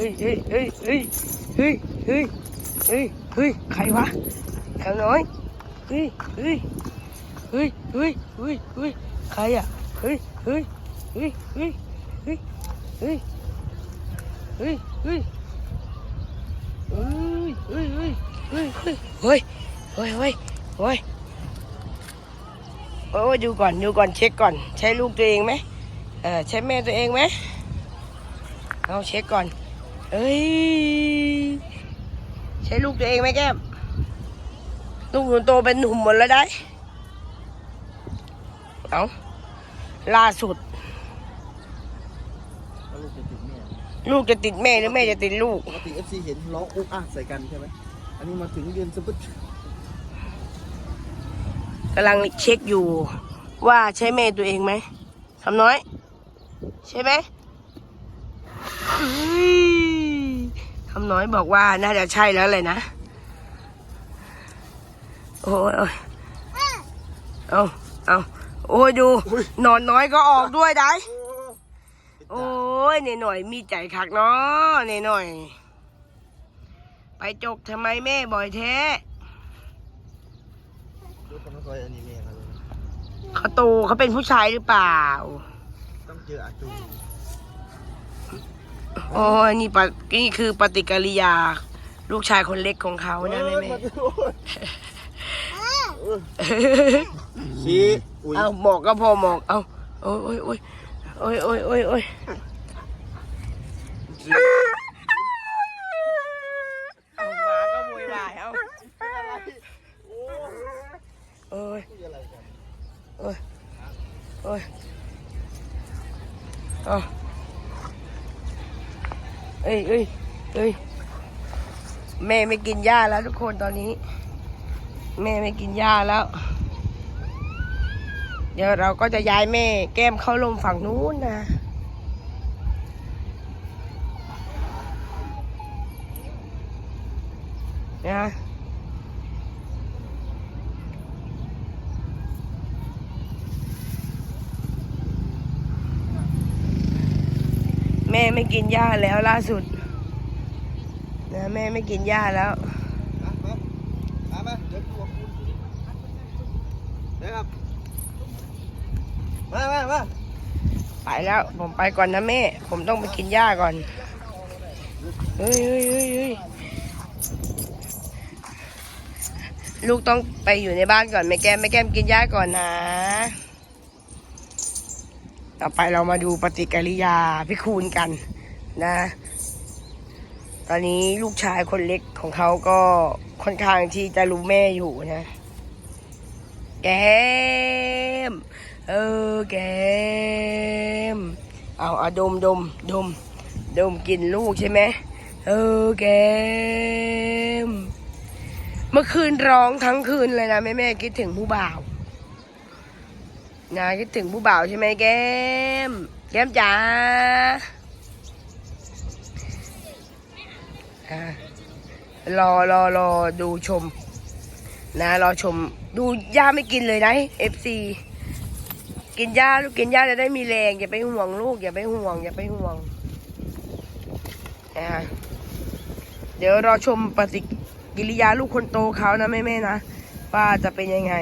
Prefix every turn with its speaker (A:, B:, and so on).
A: ฮ้ยเฮ้ยเฮ้ยเฮ้ยเฮ้ยเฮ้ยเฮ้ยเฮ้ยใครวะแคมน้อยเฮ้ยเฮ้ยเฮ้ยเฮ้ยเฮ้ยเฮ้ยใครอะเฮ้ยเฮ้ยเฮ้ยเฮ้ยเฮ้ยเฮ้ยเฮ้ยเฮ้ยเฮ้ยเฮ้ยเฮ้ยเฮ้ยเฮ้ยเฮ้ยเฮ้ยเฮ้ยเฮ้ยโอ้ดูก่อนดูก่อนเช็คก่อน ใช่ลูกตัวเองไหมเออใช่แม่ตัวเองไหมเอาเช็คก่อน เอ้ย ใช่ลูกตัวเองไหมแก้ม ลูกหนูโตเป็นหนุ่มหมดแล้วได้ เอาล่าสุด
B: แล้วลูกจะติดแม่
A: ลูกจะติดแม่หรือแม่จะติดลูก
B: ปกติ FC เห็นร้องอุ๊กอะใส่กันใช่ไหมอันนี้มาถึงยืนสะปึ๊ด
A: กำลังเช็คอยู่ว่าใช่แม่ตัวเองไหมทำน้อย ใช่ไหมเฮ้ย ทำน้อยบอกว่าน่าจะใช่แล้วเลยนะโอ้ยโอ้ยเอาเอาโอ้ยดู นอนน้อยก็ออกด้วยได้ โอ้ยเนี่ยหน่อยมีใจคักเนาะเนี่ยหน่อย ไปจกทำไมแม่บ่อยแท้
B: ดูคนไม่ค่อยอันนี้แม่เขาเลย
A: เขาโตเขาเป็นผู้ชายหรือเปล่า
B: ต้องเจออาจู
A: โอ้ยนี่ปะนี่คือปฏิกิริยา ลูกชายคนเล็กของเขานะแม่แม่
B: ชี้อุ้ย
A: เอาหมอกก็พอหมอกเอาโอ้ยโอ้ยโอ้ยโอ้ยโอ้ยโอ้ยโอ้ยเอาหมาก็โวยวายเอาโอ้ย
B: อะไรกัน
A: โอ้ยโอ้ย เอ้ยเอ้ยเอ้ยแม่ไม่กินหญ้าแล้วทุกคนตอนนี้ แม่ไม่กินหญ้าแล้ว เดี๋ยวเราก็จะย้ายแม่แก้มเข้าลมฝั่งนู้นนะนะ แม่ไม่กินหญ้าแล้วล่าสุดนะแม่ไม่กินหญ้าแล้ว
B: มามามาเดี๋ยวคุณเดี๋ยวครับมามามา
A: ไปแล้วผมไปก่อนนะแม่ ผมต้องไปกินหญ้าก่อนเฮ้ยเฮ้ยเฮ้ยเฮ้ยลูกต้องไปอยู่ในบ้านก่อนแม่แก้มแม่แก้มกินหญ้าก่อนนะ ต่อไปเรามาดูปฏิกิริยาพี่คูณกันนะ ตอนนี้ลูกชายคนเล็กของเขาก็ค่อนข้างที่จะรู้แม่อยู่นะ แกม เออแกม เอาเอาดมดมดมดมกินลูกใช่ไหมเออแกม เมื่อคืนร้องทั้งคืนเลยนะแม่แม่คิดถึงผู้บ่าว นะคิดถึงผู้บ่าวใช่ไหมแก้ม แก้มจ๋าอะรอรอรอดูชม นะ รอชม ดูย่าไม่กินเลยนะเอฟซีกินหญ้าลูกกินหญ้าจะได้มีแรง อย่าไปห่วงลูก อย่าไปห่วง อย่าไปห่วงนะเดี๋ยวรอชมปฏิกิริยาลูกคนโตเขานะแม่ๆนะว่าจะเป็นยังไง